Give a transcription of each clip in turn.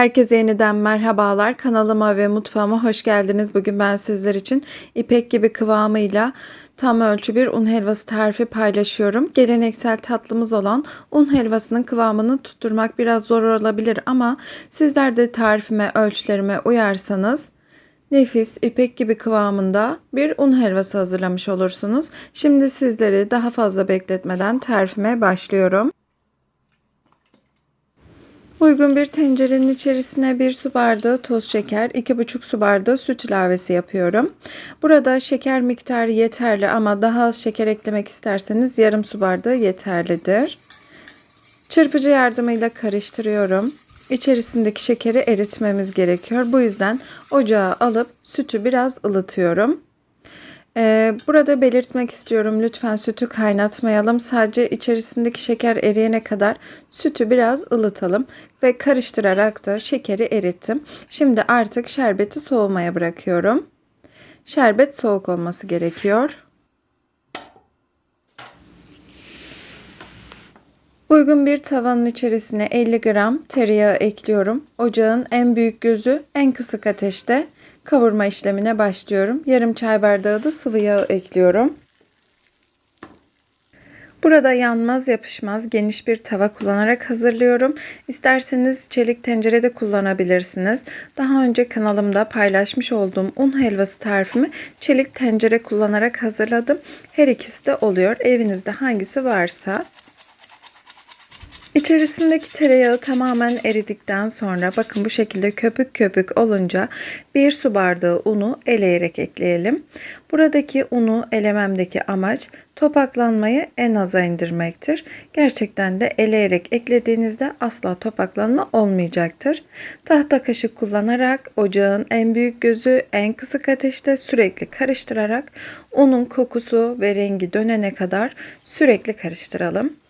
Herkese yeniden merhabalar. Kanalıma ve mutfağıma hoş geldiniz. Bugün ben sizler için ipek gibi kıvamıyla tam ölçü bir un helvası tarifi paylaşıyorum. Geleneksel tatlımız olan un helvasının kıvamını tutturmak biraz zor olabilir ama sizler de tarifime, ölçülerime uyarsanız nefis ipek gibi kıvamında bir un helvası hazırlamış olursunuz. Şimdi sizleri daha fazla bekletmeden tarifime başlıyorum. Uygun bir tencerenin içerisine 1 su bardağı toz şeker, 2,5 su bardağı süt ilavesi yapıyorum. Burada şeker miktarı yeterli ama daha az şeker eklemek isterseniz yarım su bardağı yeterlidir. Çırpıcı yardımıyla karıştırıyorum. İçerisindeki şekeri eritmemiz gerekiyor. Bu yüzden ocağa alıp sütü biraz ılıtıyorum. Ee, burada belirtmek istiyorum lütfen sütü kaynatmayalım. Sadece içerisindeki şeker eriyene kadar sütü biraz ılıtalım ve karıştırarak da şekeri erittim. Şimdi artık şerbeti soğumaya bırakıyorum. Şerbet soğuk olması gerekiyor. Uygun bir tavanın içerisine 50 gram tereyağı ekliyorum. Ocağın en büyük gözü en kısık ateşte kavurma işlemine başlıyorum. Yarım çay bardağı da sıvı yağ ekliyorum. Burada yanmaz yapışmaz geniş bir tava kullanarak hazırlıyorum. İsterseniz çelik tencerede kullanabilirsiniz. Daha önce kanalımda paylaşmış olduğum un helvası tarifimi çelik tencere kullanarak hazırladım. Her ikisi de oluyor. Evinizde hangisi varsa. İçerisindeki tereyağı tamamen eridikten sonra bakın bu şekilde köpük köpük olunca bir su bardağı unu eleyerek ekleyelim. Buradaki unu elememdeki amaç topaklanmayı en aza indirmektir. Gerçekten de eleyerek eklediğinizde asla topaklanma olmayacaktır. Tahta kaşık kullanarak ocağın en büyük gözü en kısık ateşte sürekli karıştırarak unun kokusu ve rengi dönene kadar sürekli karıştıralım.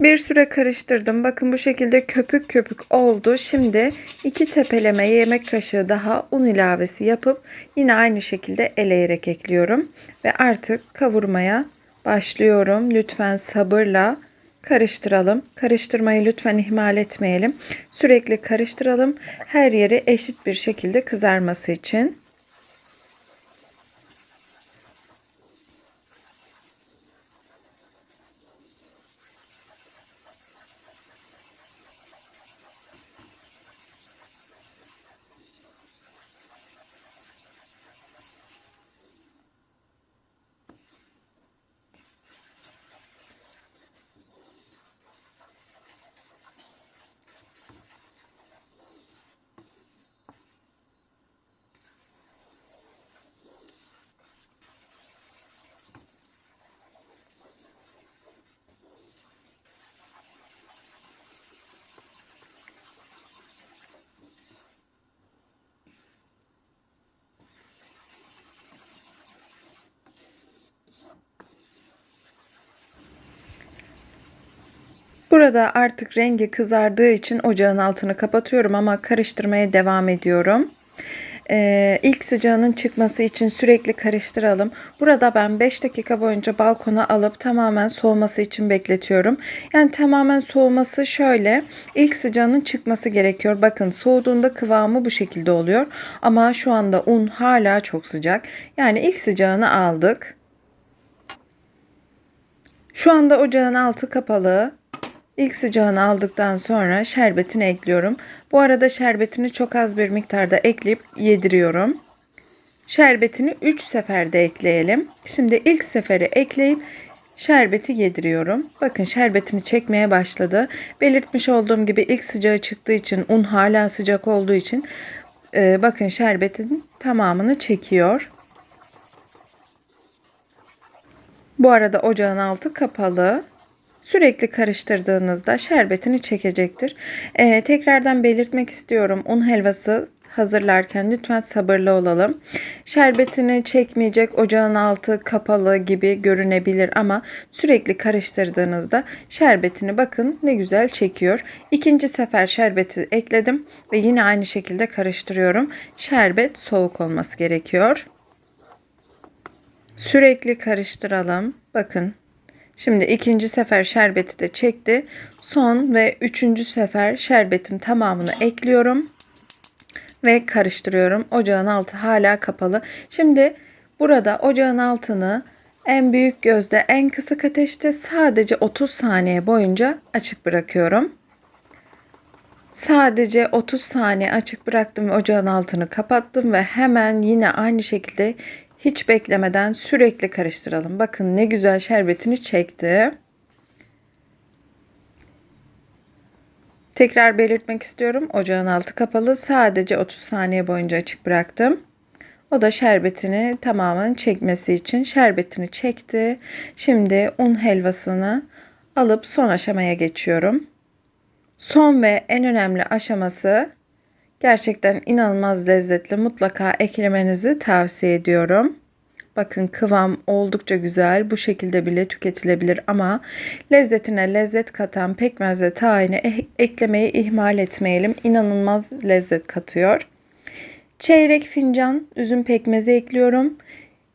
Bir süre karıştırdım. Bakın bu şekilde köpük köpük oldu. Şimdi iki tepeleme yemek kaşığı daha un ilavesi yapıp yine aynı şekilde eleyerek ekliyorum. Ve artık kavurmaya başlıyorum. Lütfen sabırla karıştıralım. Karıştırmayı lütfen ihmal etmeyelim. Sürekli karıştıralım. Her yeri eşit bir şekilde kızarması için. Burada artık rengi kızardığı için ocağın altını kapatıyorum ama karıştırmaya devam ediyorum. Ee, ilk sıcağının çıkması için sürekli karıştıralım. Burada ben 5 dakika boyunca balkona alıp tamamen soğuması için bekletiyorum. Yani tamamen soğuması şöyle. İlk sıcağının çıkması gerekiyor. Bakın soğuduğunda kıvamı bu şekilde oluyor. Ama şu anda un hala çok sıcak. Yani ilk sıcağını aldık. Şu anda ocağın altı kapalı. İlk sıcağını aldıktan sonra şerbetini ekliyorum. Bu arada şerbetini çok az bir miktarda ekleyip yediriyorum. Şerbetini 3 seferde ekleyelim. Şimdi ilk seferi ekleyip şerbeti yediriyorum. Bakın şerbetini çekmeye başladı. Belirtmiş olduğum gibi ilk sıcağı çıktığı için un hala sıcak olduğu için e, bakın şerbetin tamamını çekiyor. Bu arada ocağın altı kapalı. Sürekli karıştırdığınızda şerbetini çekecektir. Ee, tekrardan belirtmek istiyorum. Un helvası hazırlarken lütfen sabırlı olalım. Şerbetini çekmeyecek ocağın altı kapalı gibi görünebilir ama sürekli karıştırdığınızda şerbetini bakın ne güzel çekiyor. İkinci sefer şerbeti ekledim ve yine aynı şekilde karıştırıyorum. Şerbet soğuk olması gerekiyor. Sürekli karıştıralım. Bakın Şimdi ikinci sefer şerbeti de çekti. Son ve üçüncü sefer şerbetin tamamını ekliyorum ve karıştırıyorum. Ocağın altı hala kapalı. Şimdi burada ocağın altını en büyük gözde en kısık ateşte sadece 30 saniye boyunca açık bırakıyorum. Sadece 30 saniye açık bıraktım ve ocağın altını kapattım ve hemen yine aynı şekilde hiç beklemeden sürekli karıştıralım. Bakın ne güzel şerbetini çekti. Tekrar belirtmek istiyorum. Ocağın altı kapalı. Sadece 30 saniye boyunca açık bıraktım. O da şerbetini tamamen çekmesi için şerbetini çekti. Şimdi un helvasını alıp son aşamaya geçiyorum. Son ve en önemli aşaması gerçekten inanılmaz lezzetli. Mutlaka eklemenizi tavsiye ediyorum. Bakın kıvam oldukça güzel. Bu şekilde bile tüketilebilir ama lezzetine lezzet katan pekmez ve tahini e- eklemeyi ihmal etmeyelim. İnanılmaz lezzet katıyor. Çeyrek fincan üzüm pekmezi ekliyorum.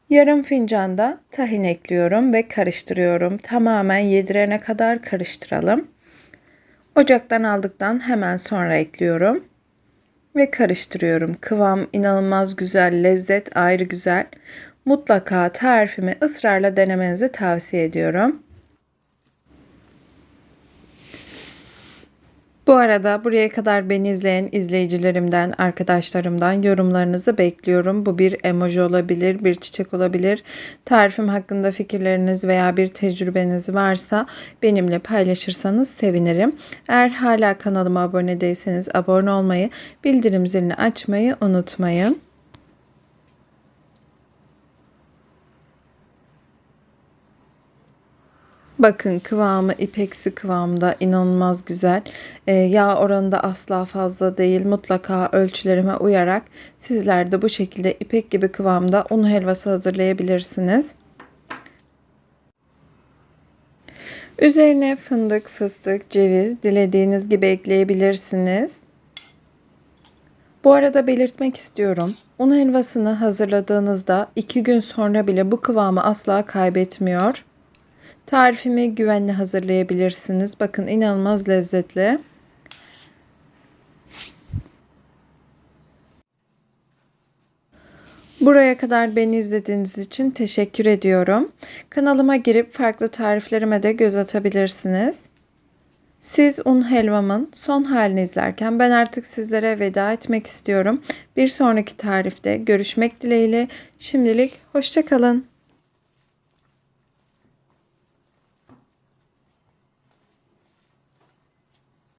Yarım fincan da tahin ekliyorum ve karıştırıyorum. Tamamen yedirene kadar karıştıralım. Ocaktan aldıktan hemen sonra ekliyorum ve karıştırıyorum. Kıvam inanılmaz güzel, lezzet ayrı güzel. Mutlaka tarifimi ısrarla denemenizi tavsiye ediyorum. Bu arada buraya kadar beni izleyen izleyicilerimden, arkadaşlarımdan yorumlarınızı bekliyorum. Bu bir emoji olabilir, bir çiçek olabilir. Tarifim hakkında fikirleriniz veya bir tecrübeniz varsa benimle paylaşırsanız sevinirim. Eğer hala kanalıma abone değilseniz abone olmayı, bildirim zilini açmayı unutmayın. Bakın kıvamı ipeksi kıvamda inanılmaz güzel. Ee, yağ oranı da asla fazla değil. Mutlaka ölçülerime uyarak sizler de bu şekilde ipek gibi kıvamda un helvası hazırlayabilirsiniz. Üzerine fındık, fıstık, ceviz dilediğiniz gibi ekleyebilirsiniz. Bu arada belirtmek istiyorum. Un helvasını hazırladığınızda 2 gün sonra bile bu kıvamı asla kaybetmiyor. Tarifimi güvenli hazırlayabilirsiniz. Bakın inanılmaz lezzetli. Buraya kadar beni izlediğiniz için teşekkür ediyorum. Kanalıma girip farklı tariflerime de göz atabilirsiniz. Siz un helvamın son halini izlerken ben artık sizlere veda etmek istiyorum. Bir sonraki tarifte görüşmek dileğiyle. Şimdilik hoşçakalın.